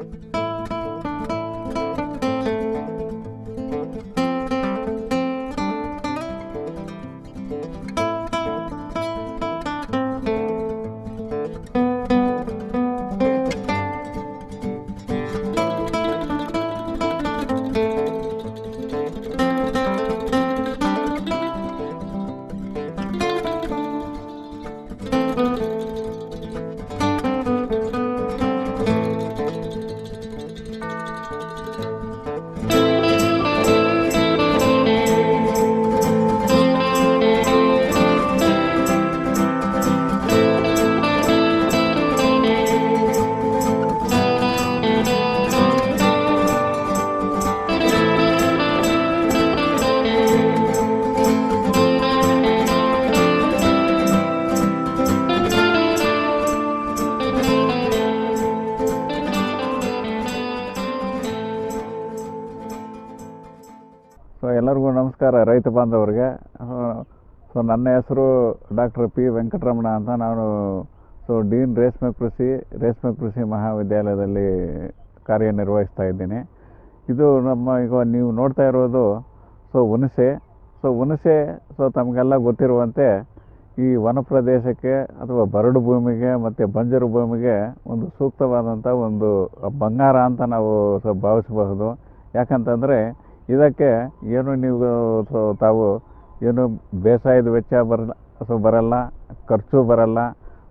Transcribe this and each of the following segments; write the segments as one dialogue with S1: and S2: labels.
S1: Thank you. ನಮಸ್ಕಾರ ರೈತ ಬಾಂಧವರಿಗೆ. ಸೊ ನನ್ನ ಹೆಸರು ಡಾಕ್ಟರ್ ಪಿ ವೆಂಕಟರಮಣ ಅಂತ ನಾನು, ಸೊ ಡೀನ್ ರೇಷ್ಮೆ ಕೃಷಿ ರೇಷ್ಮೆ ಕೃಷಿ ಮಹಾವಿದ್ಯಾಲಯದಲ್ಲಿ ಕಾರ್ಯನಿರ್ವಹಿಸ್ತಾ ಇದ್ದೀನಿ. ಇದು ನಮ್ಮ, ಈಗ ನೀವು ನೋಡ್ತಾ ಇರೋದು, ಸೊ ಹುಣಸೆ. ಸೊ ಹುಣಸೆ, ಸೊ ತಮಗೆಲ್ಲ ಗೊತ್ತಿರುವಂತೆ ಈ ವನ ಪ್ರದೇಶಕ್ಕೆ ಅಥವಾ ಬರಡು ಭೂಮಿಗೆ ಮತ್ತು ಬಂಜರು ಭೂಮಿಗೆ ಒಂದು ಸೂಕ್ತವಾದಂಥ ಒಂದು ಬಂಗಾರ ಅಂತ ನಾವು ಸೊ ಭಾವಿಸಬಹುದು. ಯಾಕಂತಂದರೆ ಇದಕ್ಕೆ ಏನು ನೀವು ತಾವು ಏನು ಬೇಸಾಯದ ವೆಚ್ಚ ಬರಲ್ಲ, ಸೊ ಬರಲ್ಲ, ಖರ್ಚು ಬರಲ್ಲ,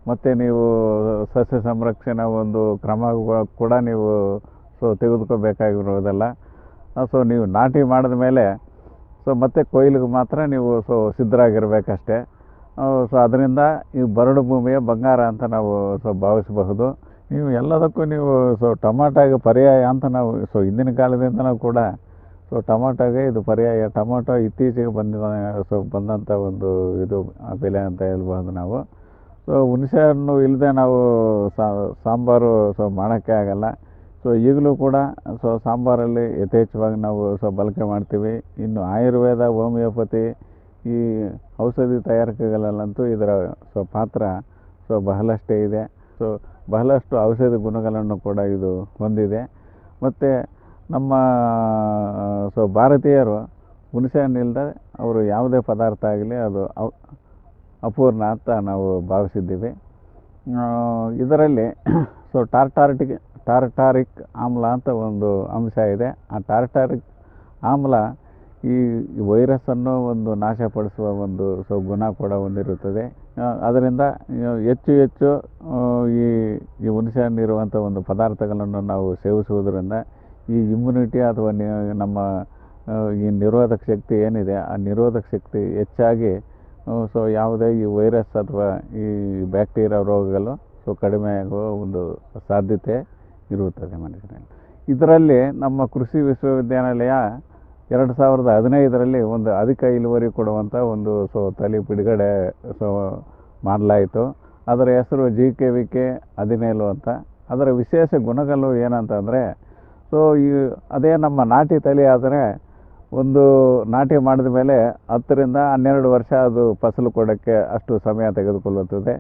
S1: ಮತ್ತು ನೀವು ಸಸ್ಯ ಸಂರಕ್ಷಣೆ ಒಂದು ಕ್ರಮ ಕೂಡ ನೀವು, ಸೊ ತೆಗೆದುಕೋಬೇಕಾಗಿರೋದಲ್ಲ ಸೊ ನೀವು ನಾಟಿ ಮಾಡಿದ ಮೇಲೆ, ಸೊ ಮತ್ತೆ ಕೊಯ್ಲಿಗೆ ಮಾತ್ರ ನೀವು, ಸೊ ಸಿದ್ಧರಾಗಿರಬೇಕಷ್ಟೇ. ಸೊ ಅದರಿಂದ ಈ ಬರಡು ಭೂಮಿಯ ಬಂಗಾರ ಅಂತ ನಾವು, ಸೊ ಭಾವಿಸಬಹುದು. ನೀವು ಎಲ್ಲದಕ್ಕೂ ನೀವು, ಸೊ ಟೊಮಾಟಾಗೆ ಪರ್ಯಾಯ ಅಂತ ನಾವು, ಸೊ ಹಿಂದಿನ ನಾವು ಕೂಡ ಸೊ ಟೊಮೊಟೊಗೆ ಇದು ಪರ್ಯಾಯ. ಟೊಮೊಟೊ ಇತ್ತೀಚೆಗೆ ಬಂದ ಸೊ ಬಂದಂಥ ಒಂದು ಇದು ಬೆಲೆ ಅಂತ ಹೇಳ್ಬೋದು ನಾವು. ಸೊ ಹುಣಸೆ ಹಣ್ಣು ಇಲ್ಲದೆ ನಾವು ಸಾಂಬಾರು, ಸೊ, ಮಾಡೋಕ್ಕೆ ಆಗಲ್ಲ. ಸೊ ಈಗಲೂ ಕೂಡ, ಸೊ, ಸಾಂಬಾರಲ್ಲಿ ಯಥೇಚ್ಛವಾಗಿ ನಾವು, ಸೊ, ಬಳಕೆ ಮಾಡ್ತೀವಿ. ಇನ್ನು ಆಯುರ್ವೇದ, ಹೋಮಿಯೋಪತಿ, ಈ ಔಷಧಿ ತಯಾರಿಕೆಗಳಲ್ಲಂತೂ ಇದರ, ಸೊ, ಪಾತ್ರ, ಸೊ, ಬಹಳಷ್ಟೇ ಇದೆ. ಸೊ ಬಹಳಷ್ಟು ಔಷಧಿ ಗುಣಗಳನ್ನು ಕೂಡ ಇದು ಹೊಂದಿದೆ. ಮತ್ತು ನಮ್ಮ ಸೊ ಭಾರತೀಯರು ಹುಣಸೆ ಹಣ್ಣಿಲ್ಲದೆ ಅವರು ಯಾವುದೇ ಪದಾರ್ಥ ಆಗಲಿ ಅದು ಅಪೂರ್ಣ ಅಂತ ನಾವು ಭಾವಿಸಿದ್ದೀವಿ. ಇದರಲ್ಲಿ ಸೊ ಟಾರ್ಟಾರಿಟಿಕ್ ಟಾರ್ಟಾರಿಕ್ ಆಮ್ಲ ಅಂತ ಒಂದು ಅಂಶ ಇದೆ. ಆ ಟಾರ್ಟಾರಿಕ್ ಆಮ್ಲ ಈ ವೈರಸ್ಸನ್ನು ಒಂದು ನಾಶಪಡಿಸುವ ಒಂದು, ಸೊ ಗುಣ ಕೂಡ ಹೊಂದಿರುತ್ತದೆ. ಅದರಿಂದ ಹೆಚ್ಚು ಹೆಚ್ಚು ಈ ಈ ಹುಣಸೆ ಹಣ್ಣಿರುವಂಥ ಒಂದು ಪದಾರ್ಥಗಳನ್ನು ನಾವು ಸೇವಿಸುವುದರಿಂದ ಈ ಇಮ್ಯುನಿಟಿ ಅಥವಾ ನಮ್ಮ ಈ ನಿರೋಧಕ ಶಕ್ತಿ ಏನಿದೆ, ಆ ನಿರೋಧಕ ಶಕ್ತಿ ಹೆಚ್ಚಾಗಿ ಸೊ ಯಾವುದೇ ಈ ವೈರಸ್ ಅಥವಾ ಈ ಬ್ಯಾಕ್ಟೀರಿಯಾ ರೋಗಗಳು, ಸೊ ಕಡಿಮೆ ಆಗುವ ಒಂದು ಸಾಧ್ಯತೆ ಇರುತ್ತದೆ ಮನುಷ್ಯನಲ್ಲಿ ಇದರಲ್ಲಿ ನಮ್ಮ ಕೃಷಿ ವಿಶ್ವವಿದ್ಯಾನಿಲಯ ಎರಡು ಸಾವಿರದ ಹದಿನೈದರಲ್ಲಿ ಒಂದು ಅಧಿಕ ಇಳುವರಿ ಕೊಡುವಂಥ ಒಂದು, ಸೊ ತಲೆ ಬಿಡುಗಡೆ, ಸೊ ಮಾಡಲಾಯಿತು. ಅದರ ಹೆಸರು ಜಿ ಕೆ ವಿ ಕೆ ಹದಿನೇಳು ಅಂತ. ಅದರ ವಿಶೇಷ ಗುಣಗಳು ಏನಂತಂದರೆ ಸೊ ಈ ಅದೇ ನಮ್ಮ ನಾಟಿ ತಳಿ ಆದರೆ ಒಂದು ನಾಟಿ ಮಾಡಿದ ಮೇಲೆ ಹತ್ತರಿಂದ ಹನ್ನೆರಡು ವರ್ಷ ಅದು ಫಸಲು ಕೊಡೋಕ್ಕೆ ಅಷ್ಟು ಸಮಯ ತೆಗೆದುಕೊಳ್ಳುತ್ತದೆ.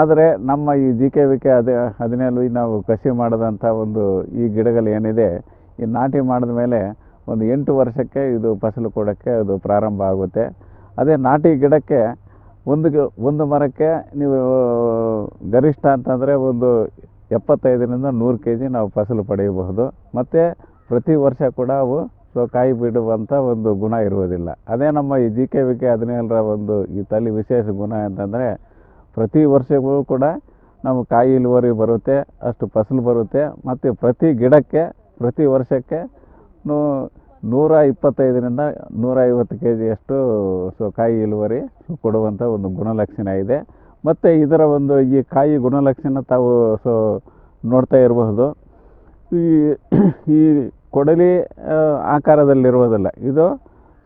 S1: ಆದರೆ ನಮ್ಮ ಈ ಜಿ ಕೆ ವಿ ಕೆ ಅದೇ ಹದಿನೇಳು ನಾವು ಕಸಿ ಮಾಡಿದಂಥ ಒಂದು ಈ ಗಿಡಗಳು ಏನಿದೆ, ಈ ನಾಟಿ ಮಾಡಿದ ಮೇಲೆ ಒಂದು ಎಂಟು ವರ್ಷಕ್ಕೆ ಇದು ಫಸಲು ಕೊಡೋಕ್ಕೆ ಅದು ಪ್ರಾರಂಭ ಆಗುತ್ತೆ. ಅದೇ ನಾಟಿ ಗಿಡಕ್ಕೆ ಒಂದು ಒಂದು ಮರಕ್ಕೆ ನೀವು ಗರಿಷ್ಠ ಅಂತಂದರೆ ಒಂದು ಎಪ್ಪತ್ತೈದರಿಂದ ನೂರು ಕೆ ಜಿ ನಾವು ಫಸಲು ಪಡೆಯಬಹುದು. ಮತ್ತು ಪ್ರತಿ ವರ್ಷ ಕೂಡ ಅವು ಸೊ ಕಾಯಿ ಬಿಡುವಂಥ ಒಂದು ಗುಣ ಇರುವುದಿಲ್ಲ. ಅದೇ ನಮ್ಮ ಈ ಜಿ ಕೆ ವಿ ಕೆ ಹದಿನೇಳರ ಒಂದು ಈ ತಲೆ ವಿಶೇಷ ಗುಣ ಅಂತಂದರೆ ಪ್ರತಿ ವರ್ಷವೂ ಕೂಡ ನಮ್ಮ ಕಾಯಿ ಇಳುವರಿ ಬರುತ್ತೆ, ಅಷ್ಟು ಫಸಲು ಬರುತ್ತೆ. ಮತ್ತು ಪ್ರತಿ ಗಿಡಕ್ಕೆ, ಪ್ರತಿ ವರ್ಷಕ್ಕೆ ನೂರ ಇಪ್ಪತ್ತೈದರಿಂದ ನೂರ ಐವತ್ತು ಕೆ ಜಿಯಷ್ಟು ಸೊ ಕಾಯಿ ಇಳುವರಿ ಕೊಡುವಂಥ ಒಂದು ಗುಣಲಕ್ಷಣ ಇದೆ. ಮತ್ತು ಇದರ ಒಂದು ಈ ಕಾಯಿ ಗುಣಲಕ್ಷಣ ತಾವು ಸೊ ನೋಡ್ತಾ ಇರಬಹುದು. ಈ ಈ ಕೊಡಲಿ ಆಕಾರದಲ್ಲಿರುವುದಿಲ್ಲ, ಇದು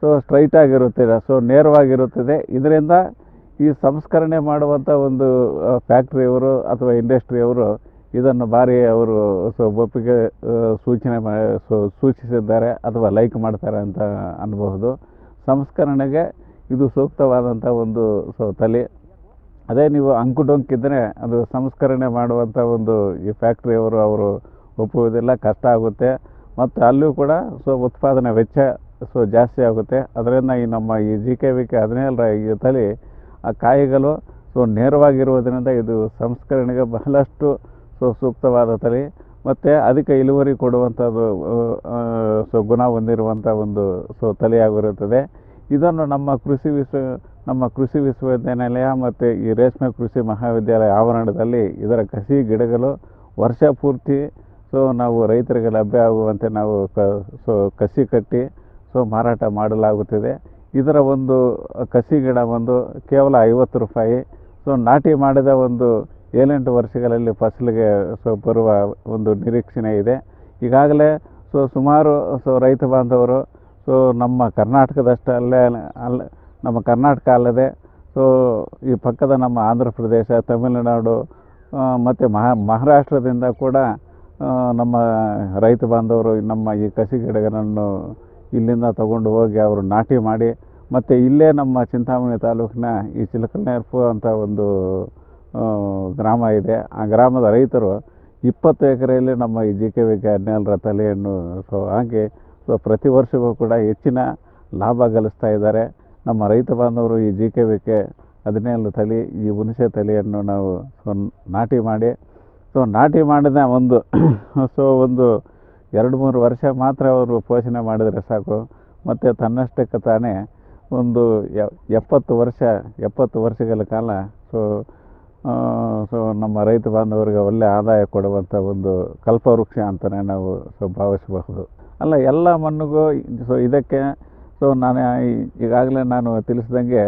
S1: ಸೊ ಸ್ಟ್ರೈಟ್ ಆಗಿರುತ್ತದೆ, ಸೊ ನೇರವಾಗಿರುತ್ತದೆ. ಇದರಿಂದ ಈ ಸಂಸ್ಕರಣೆ ಮಾಡುವಂಥ ಒಂದು ಫ್ಯಾಕ್ಟ್ರಿಯವರು ಅಥವಾ ಇಂಡಸ್ಟ್ರಿಯವರು ಇದನ್ನು ಭಾರಿ ಅವರು ಸೊ ಒಪ್ಪಿಗೆ ಸೂಚನೆ ಮಾ ಸೂಚಿಸಿದ್ದಾರೆ ಅಥವಾ ಲೈಕ್ ಮಾಡ್ತಾರೆ ಅಂತ ಅನ್ಬಹುದು. ಸಂಸ್ಕರಣೆಗೆ ಇದು ಸೂಕ್ತವಾದಂಥ ಒಂದು, ಸೊ ತಲೆ ಅದೇ ನೀವು ಅಂಕುಡೊಂಕಿದ್ರೆ ಅದು ಸಂಸ್ಕರಣೆ ಮಾಡುವಂಥ ಒಂದು ಈ ಫ್ಯಾಕ್ಟ್ರಿಯವರು ಅವರು ಒಪ್ಪುವುದಿಲ್ಲ, ಕಷ್ಟ ಆಗುತ್ತೆ. ಮತ್ತು ಅಲ್ಲೂ ಕೂಡ ಸೊ ಉತ್ಪಾದನೆ ವೆಚ್ಚ ಸೊ ಜಾಸ್ತಿ ಆಗುತ್ತೆ. ಅದರಿಂದ ಈ ನಮ್ಮ ಈ ಜಿ ಕೆ ವಿ ಕೆ ಹದಿನೇಳರ ಈ ತಲೆ ಆ ಕಾಯಿಗಳು ಸೊ ನೇರವಾಗಿರುವುದರಿಂದ ಇದು ಸಂಸ್ಕರಣೆಗೆ ಬಹಳಷ್ಟು ಸೊ ಸೂಕ್ತವಾದ ತಳಿ. ಮತ್ತು ಅಧಿಕ ಇಳುವರಿ ಕೊಡುವಂಥದ್ದು ಸೊ ಗುಣ ಹೊಂದಿರುವಂಥ ಒಂದು ಸೊ ತಳಿಯಾಗಿರುತ್ತದೆ ಇದನ್ನು ನಮ್ಮ ಕೃಷಿ ವಿಶ್ವ, ನಮ್ಮ ಕೃಷಿ ವಿಶ್ವವಿದ್ಯಾನಿಲಯ ಮತ್ತು ಈ ರೇಷ್ಮೆ ಕೃಷಿ ಮಹಾವಿದ್ಯಾಲಯ ಆವರಣದಲ್ಲಿ ಇದರ ಕಸಿ ಗಿಡಗಳು ವರ್ಷ ಪೂರ್ತಿ, ಸೊ ನಾವು ರೈತರಿಗೆ ಲಭ್ಯ ಆಗುವಂತೆ ನಾವು ಕ, ಸೊ ಕಸಿ ಕಟ್ಟಿ, ಸೊ ಮಾರಾಟ ಮಾಡಲಾಗುತ್ತಿದೆ. ಇದರ ಒಂದು ಕಸಿ ಗಿಡ ಒಂದು ಕೇವಲ ಐವತ್ತು ರೂಪಾಯಿ. ಸೊ ನಾಟಿ ಮಾಡಿದ ಒಂದು ಏಳೆಂಟು ವರ್ಷಗಳಲ್ಲಿ ಫಸಲಿಗೆ ಸೊ ಬರುವ ಒಂದು ನಿರೀಕ್ಷಣೆ ಇದೆ. ಈಗಾಗಲೇ ಸೊ ಸುಮಾರು, ಸೊ ರೈತ ಬಾಂಧವರು ಸೊ ನಮ್ಮ ಕರ್ನಾಟಕದಷ್ಟಲ್ಲೇ ಅಲ್ಲ ನಮ್ಮ ಕರ್ನಾಟಕ ಅಲ್ಲದೆ ಸೊ ಈ ಪಕ್ಕದ ನಮ್ಮ ಆಂಧ್ರ ಪ್ರದೇಶ, ತಮಿಳುನಾಡು ಮತ್ತು ಮಹಾ, ಮಹಾರಾಷ್ಟ್ರದಿಂದ ಕೂಡ ನಮ್ಮ ರೈತ ಬಾಂಧವರು, ನಮ್ಮ ಈ ಕಸಿ ಗಿಡಗಳನ್ನು ಇಲ್ಲಿಂದ ತಗೊಂಡು ಹೋಗಿ ಅವರು ನಾಟಿ ಮಾಡಿ, ಮತ್ತು ಇಲ್ಲೇ ನಮ್ಮ ಚಿಂತಾಮಣಿ ತಾಲೂಕಿನ ಈ ಚಿಲಕಲ್ನೇರ್ಪು ಅಂತ ಒಂದು ಗ್ರಾಮ ಇದೆ. ಆ ಗ್ರಾಮದ ರೈತರು ಇಪ್ಪತ್ತು ಎಕರೆಯಲ್ಲಿ ನಮ್ಮ ಈ ಜಿ ಕೆ ವಿ ಕೆ ತಲೆಯನ್ನು ಸೊ ಹಾಕಿ ಸೊ ಪ್ರತಿ ವರ್ಷವೂ ಕೂಡ ಹೆಚ್ಚಿನ ಲಾಭ ಗಳಿಸ್ತಾ ಇದ್ದಾರೆ. ನಮ್ಮ ರೈತ ಬಾಂಧವರು ಈ ಜಿ ಕೆ ವಿ ಕೆ ಹದಿನೇಳು ತಲೆ ಈ ಹುಣಸೆ ತಲೆಯನ್ನು ನಾವು ಸೊ, ನಾಟಿ ಮಾಡಿ. ಸೊ ನಾಟಿ ಮಾಡಿದ ಒಂದು, ಸೊ, ಒಂದು ಎರಡು ಮೂರು ವರ್ಷ ಮಾತ್ರ ಅವರು ಪೋಷಣೆ ಮಾಡಿದರೆ ಸಾಕು. ಮತ್ತು ತನ್ನಷ್ಟಕ್ಕೆ ತಾನೇ ಒಂದು ಎಪ್ಪತ್ತು ವರ್ಷ, ಎಪ್ಪತ್ತು ವರ್ಷಗಳ ಕಾಲ ಸೊ ಸೊ, ನಮ್ಮ ರೈತ ಬಾಂಧವರಿಗೆ ಒಳ್ಳೆಯ ಆದಾಯ ಕೊಡುವಂಥ ಒಂದು ಕಲ್ಪವೃಕ್ಷ ಅಂತಲೇ ನಾವು ಸೊ, ಭಾವಿಸಬಹುದು. ಅಲ್ಲ, ಎಲ್ಲ ಮಣ್ಣಿಗೂ ಸೊ ಇದಕ್ಕೆ, ಸೊ ನಾನು ಈಗಾಗಲೇ ನಾನು ತಿಳಿಸ್ದಂಗೆ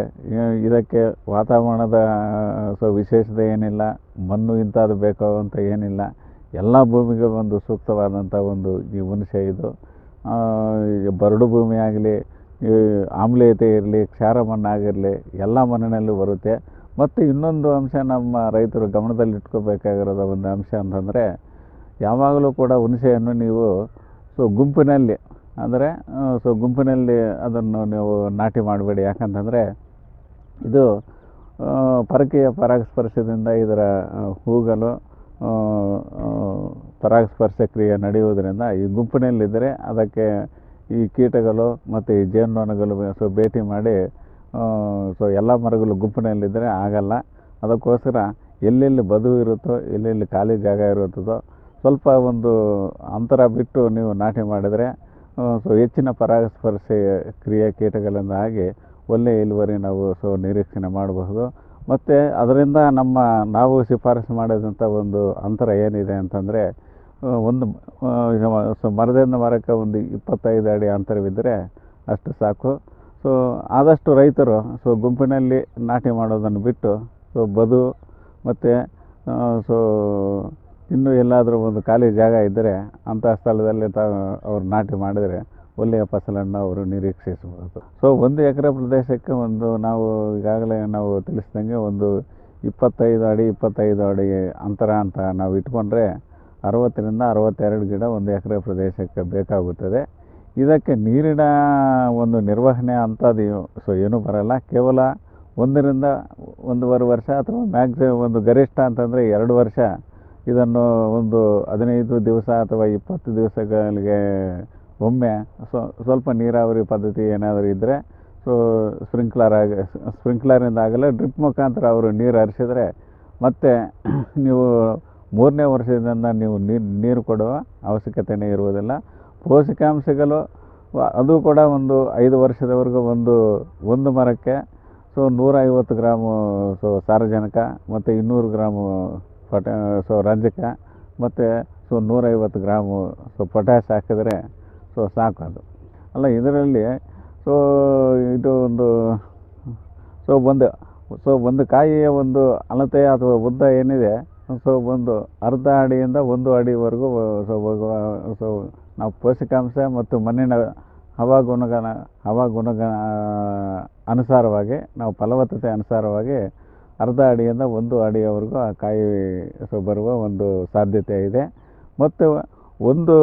S1: ಇದಕ್ಕೆ ವಾತಾವರಣದ, ಸೊ ವಿಶೇಷತೆ ಏನಿಲ್ಲ, ಮಣ್ಣು ಇಂಥದ್ದು ಬೇಕು ಅಂತ ಏನಿಲ್ಲ, ಎಲ್ಲ ಭೂಮಿಗೆ ಒಂದು ಸೂಕ್ತವಾದಂಥ ಒಂದು ಈ ಹುಣಸೆ ಇದು. ಬರಡು ಭೂಮಿ ಆಗಲಿ ಆಮ್ಲೀಯತೆ ಇರಲಿ, ಕ್ಷಾರ ಮಣ್ಣಾಗಿರಲಿ ಎಲ್ಲ ಮಣ್ಣಿನಲ್ಲೂ ಬರುತ್ತೆ. ಮತ್ತು ಇನ್ನೊಂದು ಅಂಶ ನಮ್ಮ ರೈತರು ಗಮನದಲ್ಲಿ ಇಟ್ಕೋಬೇಕಾಗಿರೋದ ಒಂದು ಅಂಶ ಅಂತಂದರೆ, ಯಾವಾಗಲೂ ಕೂಡ ಹುಣಸೆಯನ್ನು ನೀವು ಸೊ ಗುಂಪಿನಲ್ಲಿ ಅಂದರೆ ಸೊ ಗುಂಪಿನಲ್ಲಿ ಅದನ್ನು ನೀವು ನಾಟಿ ಮಾಡಬೇಡಿ. ಯಾಕಂತಂದರೆ ಇದು ಪರಕೀಯ ಪರಾಗಸ್ಪರ್ಶದಿಂದ ಇದರ ಹೂಗಳು ಪರಾಗಸ್ಪರ್ಶ ಕ್ರಿಯೆ ನಡೆಯುವುದರಿಂದ ಈ ಗುಂಪಿನಲ್ಲಿದ್ದರೆ ಅದಕ್ಕೆ ಈ ಕೀಟಗಳು ಮತ್ತು ಈ ಜೇನುನೊಣಗಳು ಸೊ ಭೇಟಿ ಮಾಡಿ ಸೊ ಎಲ್ಲ ಮರಗಳು ಗುಂಪಿನಲ್ಲಿದ್ದರೆ ಆಗಲ್ಲ. ಅದಕ್ಕೋಸ್ಕರ ಎಲ್ಲೆಲ್ಲಿ ಬದು ಇರುತ್ತೋ, ಎಲ್ಲೆಲ್ಲಿ ಖಾಲಿ ಜಾಗ ಇರುತ್ತದೋ ಸ್ವಲ್ಪ ಒಂದು ಅಂತರ ಬಿಟ್ಟು ನೀವು ನಾಟಿ ಮಾಡಿದರೆ ಸೊ ಹೆಚ್ಚಿನ ಪರಾಗಸ್ಪರ್ಶ ಕ್ರಿಯೆ ಕೀಟಗಳಿಂದ ಆಗಿ ಒಳ್ಳೆಯ ಇಳುವರಿ ನಾವು, ಸೊ ನಿರೀಕ್ಷಣೆ ಮಾಡಬಹುದು. ಮತ್ತು ಅದರಿಂದ ನಮ್ಮ ನಾವು ಶಿಫಾರಸು ಮಾಡಿದಂಥ ಒಂದು ಅಂತರ ಏನಿದೆ ಅಂತಂದರೆ ಒಂದು ಸೊ ಮರದಿಂದ ಮರಕ್ಕೆ ಒಂದು ಇಪ್ಪತ್ತೈದು ಅಡಿ ಅಂತರವಿದ್ದರೆ ಅಷ್ಟು ಸಾಕು. ಸೊ ಆದಷ್ಟು ರೈತರು, ಸೊ ಗುಂಪಿನಲ್ಲಿ ನಾಟಿ ಮಾಡೋದನ್ನು ಬಿಟ್ಟು, ಸೊ ಬದು ಮತ್ತು ಸೊ ಇನ್ನೂ ಎಲ್ಲಾದರೂ ಒಂದು ಖಾಲಿ ಜಾಗ ಇದ್ದರೆ ಅಂಥ ಸ್ಥಳದಲ್ಲಿ ತಾವು ಅವ್ರು ನಾಟಿ ಮಾಡಿದರೆ ಒಳ್ಳೆಯ ಫಸಲನ್ನು ಅವರು ನಿರೀಕ್ಷಿಸಬಹುದು. ಸೊ ಒಂದು ಎಕರೆ ಪ್ರದೇಶಕ್ಕೆ ಒಂದು ನಾವು ಈಗಾಗಲೇ ನಾವು ತಿಳಿಸ್ದಂಗೆ ಒಂದು ಇಪ್ಪತ್ತೈದು ಅಡಿ ಇಪ್ಪತ್ತೈದು ಅಡಿ ಅಂತರ ಅಂತ ನಾವು ಇಟ್ಕೊಂಡ್ರೆ ಅರವತ್ತರಿಂದ ಅರವತ್ತೆರಡು ಗಿಡ ಒಂದು ಎಕರೆ ಪ್ರದೇಶಕ್ಕೆ ಬೇಕಾಗುತ್ತದೆ. ಇದಕ್ಕೆ ನೀರಿನ ಒಂದು ನಿರ್ವಹಣೆ ಅಂಥದ್ದು ಸೊ ಏನೂ ಬರಲ್ಲ. ಕೇವಲ ಒಂದರಿಂದ ಒಂದೂವರೆ ವರ್ಷ ಅಥವಾ ಮ್ಯಾಕ್ಸಿಮಮ್ ಒಂದು ಗರಿಷ್ಠ ಅಂತಂದರೆ ಎರಡು ವರ್ಷ ಇದನ್ನು ಒಂದು ಹದಿನೈದು ದಿವಸ ಅಥವಾ ಇಪ್ಪತ್ತು ದಿವಸಗಳಿಗೆ ಒಮ್ಮೆ ಸ್ವ ಸ್ವಲ್ಪ ನೀರಾವರಿ ಪದ್ಧತಿ ಏನಾದರೂ ಇದ್ದರೆ ಸೊ, ಸ್ಪ್ರಿಂಕ್ಲರ್ ಆಗಿ ಸ್ಪ್ರಿಂಕ್ಲರಿಂದ ಆಗಲ್ಲ, ಡ್ರಿಪ್ ಮುಖಾಂತರ ಅವರು ನೀರು ಹರಿಸಿದರೆ ಮತ್ತು ನೀವು ಮೂರನೇ ವರ್ಷದಿಂದ ನೀವು ನೀರು ನೀರು ಕೊಡುವ ಅವಶ್ಯಕತೆಯೇ ಇರುವುದಿಲ್ಲ. ಪೋಷಕಾಂಶಗಳು ಅದು ಕೂಡ ಒಂದು ಐದು ವರ್ಷದವರೆಗೂ ಒಂದು ಒಂದು ಮರಕ್ಕೆ, ಸೊ, ನೂರೈವತ್ತು ಗ್ರಾಮು, ಸೊ, ಸಾರಜನಕ ಮತ್ತು ಇನ್ನೂರು ಗ್ರಾಮು ಪೊಟ, ಸೊ ರಂಜಕ ಮತ್ತು ಸೊ ನೂರೈವತ್ತು ಗ್ರಾಮು ಸೊ ಪೊಟ್ಯಾಶ್ ಹಾಕಿದರೆ ಸೊ ಸಾಕು ಅದು. ಅಲ್ಲ, ಇದರಲ್ಲಿ ಸೊ ಇದು ಒಂದು ಸೊ ಒಂದು ಸೊ ಒಂದು ಕಾಯಿಯ ಒಂದು ಅಳತೆ ಅಥವಾ ಉದ್ದ ಏನಿದೆ, ಸೊ ಒಂದು ಅರ್ಧ ಅಡಿಯಿಂದ ಒಂದು ಅಡಿವರೆಗೂ ಸೊ ಸೊ ನಾವು ಪೋಷಕಾಂಶ ಮತ್ತು ಮಣ್ಣಿನ ಹವಾಗುಣಗಣ ಹವಾಗುಣಗಣ ಅನುಸಾರವಾಗಿ, ನಾವು ಫಲವತ್ತತೆ ಅನುಸಾರವಾಗಿ ಅರ್ಧ ಅಡಿಯಿಂದ ಒಂದು ಅಡಿಯವರೆಗೂ ಆ ಕಾಯಿ ಬರುವ ಒಂದು ಸಾಧ್ಯತೆ ಇದೆ. ಮತ್ತು ಒಂದು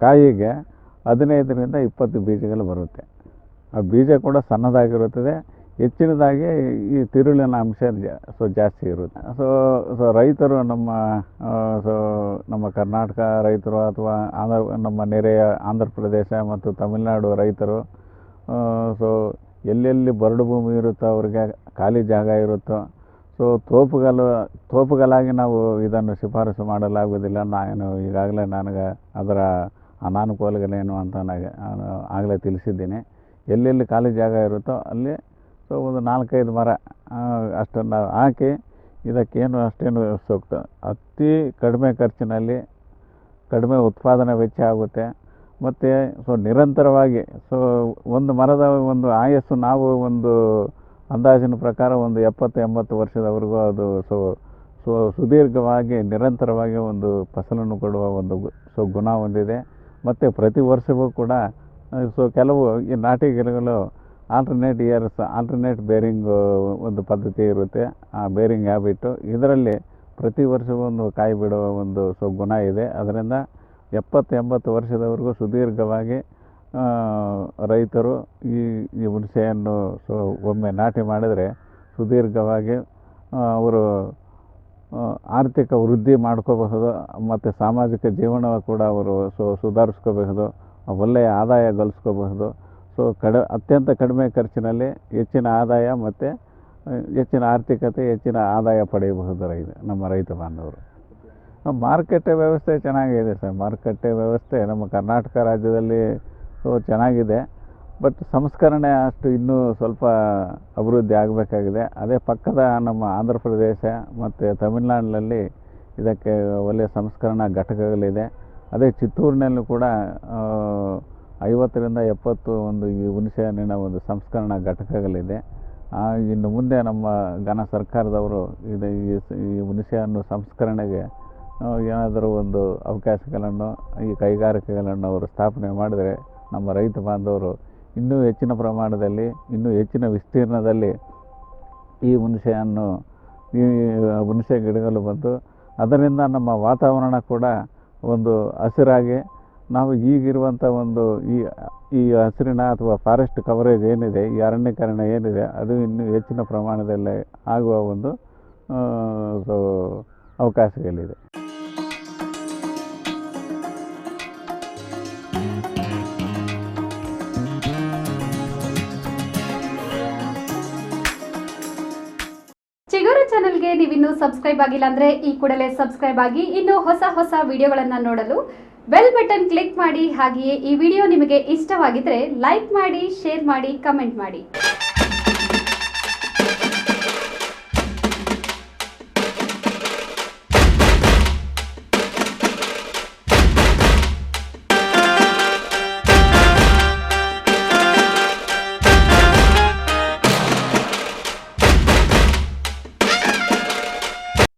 S1: ಕಾಯಿಗೆ ಹದಿನೈದರಿಂದ ಇಪ್ಪತ್ತು ಬೀಜಗಳು ಬರುತ್ತೆ. ಆ ಬೀಜ ಕೂಡ ಸಣ್ಣದಾಗಿರುತ್ತದೆ. ಹೆಚ್ಚಿನದಾಗಿ ಈ ತಿರುಳಿನ ಅಂಶ ಸೊ, ಜಾಸ್ತಿ ಇರುತ್ತೆ. ಸೊ ಸೊ, ರೈತರು ನಮ್ಮ ಸೊ, ನಮ್ಮ ಕರ್ನಾಟಕ ರೈತರು ಅಥವಾ ಆಂಧ್ರ, ನಮ್ಮ ನೆರೆಯ ಆಂಧ್ರ ಪ್ರದೇಶ ಮತ್ತು ತಮಿಳುನಾಡು ರೈತರು ಸೊ ಎಲ್ಲೆಲ್ಲಿ ಬರಡು ಭೂಮಿ ಇರುತ್ತೋ ಅವ್ರಿಗೆ ಖಾಲಿ ಜಾಗ ಇರುತ್ತೋ ಸೊ ತೋಪುಗಳು, ತೋಪುಗಳಾಗಿ ನಾವು ಇದನ್ನು ಶಿಫಾರಸು ಮಾಡಲಾಗುವುದಿಲ್ಲ. ನಾನು ಈಗಾಗಲೇ ನನಗೆ ಅದರ ಅನಾನುಕೂಲಗಳೇನು ಅಂತ ನನಗೆ ಆಗಲೇ ತಿಳಿಸಿದ್ದೀನಿ. ಎಲ್ಲೆಲ್ಲಿ ಖಾಲಿ ಜಾಗ ಇರುತ್ತೋ ಅಲ್ಲಿ ಸೊ ಒಂದು ನಾಲ್ಕೈದು ಮರ ಅಷ್ಟನ್ನು ಹಾಕಿ ಇದಕ್ಕೇನು ಅಷ್ಟೇನು ಸೂಕ್ತ. ಅತಿ ಕಡಿಮೆ ಖರ್ಚಿನಲ್ಲಿ ಕಡಿಮೆ ಉತ್ಪಾದನೆ ವೆಚ್ಚ ಆಗುತ್ತೆ. ಮತ್ತು ಸೊ ನಿರಂತರವಾಗಿ, ಸೊ ಒಂದು ಮರದ ಒಂದು ಆಯಸ್ಸು, ನಾವು ಒಂದು ಅಂದಾಜಿನ ಪ್ರಕಾರ ಒಂದು ಎಪ್ಪತ್ತು, ಎಂಬತ್ತು ವರ್ಷದವರೆಗೂ ಅದು ಸೊ ಸೊ ಸುದೀರ್ಘವಾಗಿ ನಿರಂತರವಾಗಿ ಒಂದು ಫಸಲನ್ನು ಕೊಡುವ ಒಂದು ಸೊ ಗುಣ ಹೊಂದಿದೆ. ಮತ್ತು ಪ್ರತಿ ವರ್ಷವೂ ಕೂಡ, ಸೊ ಕೆಲವು ಈ ನಾಟಿ ಗಿಡಗಳು ಆಲ್ಟರ್ನೇಟ್ ಇಯರ್ಸ್ ಆಲ್ಟರ್ನೇಟ್ ಬೇರಿಂಗ್ ಒಂದು ಪದ್ಧತಿ ಇರುತ್ತೆ. ಆ ಬೇರಿಂಗ್ ಹ್ಯಾಬಿಟ್ಟು ಇದರಲ್ಲಿ ಪ್ರತಿ ವರ್ಷವೂ ಒಂದು ಕಾಯಿ ಬಿಡುವ ಒಂದು ಸೊ ಗುಣ ಇದೆ. ಅದರಿಂದ ಎಪ್ಪತ್ತು ಎಂಬತ್ತು ವರ್ಷದವರೆಗೂ ಸುದೀರ್ಘವಾಗಿ ರೈತರು ಈ ಈ ಹುಣಸೆಯನ್ನು ಸೊ, ಒಮ್ಮೆ ನಾಟಿ ಮಾಡಿದರೆ ಸುದೀರ್ಘವಾಗಿ ಅವರು ಆರ್ಥಿಕ ವೃದ್ಧಿ ಮಾಡ್ಕೋಬಹುದು, ಮತ್ತು ಸಾಮಾಜಿಕ ಜೀವನ ಕೂಡ ಅವರು ಸೊ, ಸುಧಾರಿಸ್ಕೋಬಹುದು, ಒಳ್ಳೆಯ ಆದಾಯ ಗಳಿಸ್ಕೋಬಹುದು. ಸೊ, ಕಡ, ಅತ್ಯಂತ ಕಡಿಮೆ ಖರ್ಚಿನಲ್ಲಿ ಹೆಚ್ಚಿನ ಆದಾಯ ಮತ್ತು ಹೆಚ್ಚಿನ ಆರ್ಥಿಕತೆ, ಹೆಚ್ಚಿನ ಆದಾಯ ಪಡೆಯಬಹುದು ರೈತ ನಮ್ಮ ರೈತ ಬಾಂಧವರು. ಮಾರುಕಟ್ಟೆ ವ್ಯವಸ್ಥೆ ಚೆನ್ನಾಗಿದೆ ಸರ್. ಮಾರುಕಟ್ಟೆ ವ್ಯವಸ್ಥೆ ನಮ್ಮ ಕರ್ನಾಟಕ ರಾಜ್ಯದಲ್ಲಿ ಚೆನ್ನಾಗಿದೆ. ಬಟ್ ಸಂಸ್ಕರಣೆ ಅಷ್ಟು ಇನ್ನೂ ಸ್ವಲ್ಪ ಅಭಿವೃದ್ಧಿ ಆಗಬೇಕಾಗಿದೆ. ಅದೇ ಪಕ್ಕದ ನಮ್ಮ ಆಂಧ್ರ ಪ್ರದೇಶ ಮತ್ತು ತಮಿಳ್ನಾಡಿನಲ್ಲಿ ಇದಕ್ಕೆ ಒಳ್ಳೆಯ ಸಂಸ್ಕರಣಾ ಘಟಕಗಳಿದೆ. ಅದೇ ಚಿತ್ತೂರಿನಲ್ಲೂ ಕೂಡ ಐವತ್ತರಿಂದ ಎಪ್ಪತ್ತು ಒಂದು ಈ ಹುಣಸೆ ಹಣ್ಣಿನ ಒಂದು ಸಂಸ್ಕರಣಾ ಘಟಕಗಳಿದೆ. ಇನ್ನು ಮುಂದೆ ನಮ್ಮ ಘನ ಸರ್ಕಾರದವರು ಇದು, ಈ ಹುಣಸೆ ಹಣ್ಣು ಸಂಸ್ಕರಣೆಗೆ ಏನಾದರೂ ಒಂದು ಅವಕಾಶಗಳನ್ನು, ಈ ಕೈಗಾರಿಕೆಗಳನ್ನು ಅವರು ಸ್ಥಾಪನೆ ಮಾಡಿದರೆ ನಮ್ಮ ರೈತ ಬಾಂಧವರು ಇನ್ನೂ ಹೆಚ್ಚಿನ ಪ್ರಮಾಣದಲ್ಲಿ, ಇನ್ನೂ ಹೆಚ್ಚಿನ ವಿಸ್ತೀರ್ಣದಲ್ಲಿ ಈ ಹುಣಸೆಯನ್ನು, ಈ ಹುಣಸೆ ಗಿಡಗಳು ಬಂದು ಅದರಿಂದ ನಮ್ಮ ವಾತಾವರಣ ಕೂಡ ಒಂದು ಹಸಿರಾಗಿ, ನಾವು ಈಗಿರುವಂಥ ಒಂದು ಈ ಈ ಹಸಿರಿನ ಅಥವಾ ಫಾರೆಸ್ಟ್ ಕವರೇಜ್ ಏನಿದೆ, ಈ ಅರಣ್ಯೀಕರಣ ಏನಿದೆ, ಅದು ಇನ್ನೂ ಹೆಚ್ಚಿನ ಪ್ರಮಾಣದಲ್ಲಿ ಆಗುವ ಒಂದು ಅವಕಾಶಗಳಿದೆ.
S2: ನೀವಿನ್ನೂ ಸಬ್ಸ್ಕ್ರೈಬ್ ಆಗಿಲ್ಲ ಅಂದ್ರೆ ಈ ಕೂಡಲೇ ಸಬ್ಸ್ಕ್ರೈಬ್ ಆಗಿ ಇನ್ನು ಹೊಸ ಹೊಸ ವಿಡಿಯೋಗಳನ್ನ ನೋಡಲು ಬೆಲ್ ಬಟನ್ ಕ್ಲಿಕ್ ಮಾಡಿ ಹಾಗೆಯೇ ಈ ವಿಡಿಯೋ ನಿಮಗೆ ಇಷ್ಟವಾಗಿದ್ರೆ ಲೈಕ್ ಮಾಡಿ, ಶೇರ್ ಮಾಡಿ, ಕಮೆಂಟ್ ಮಾಡಿ.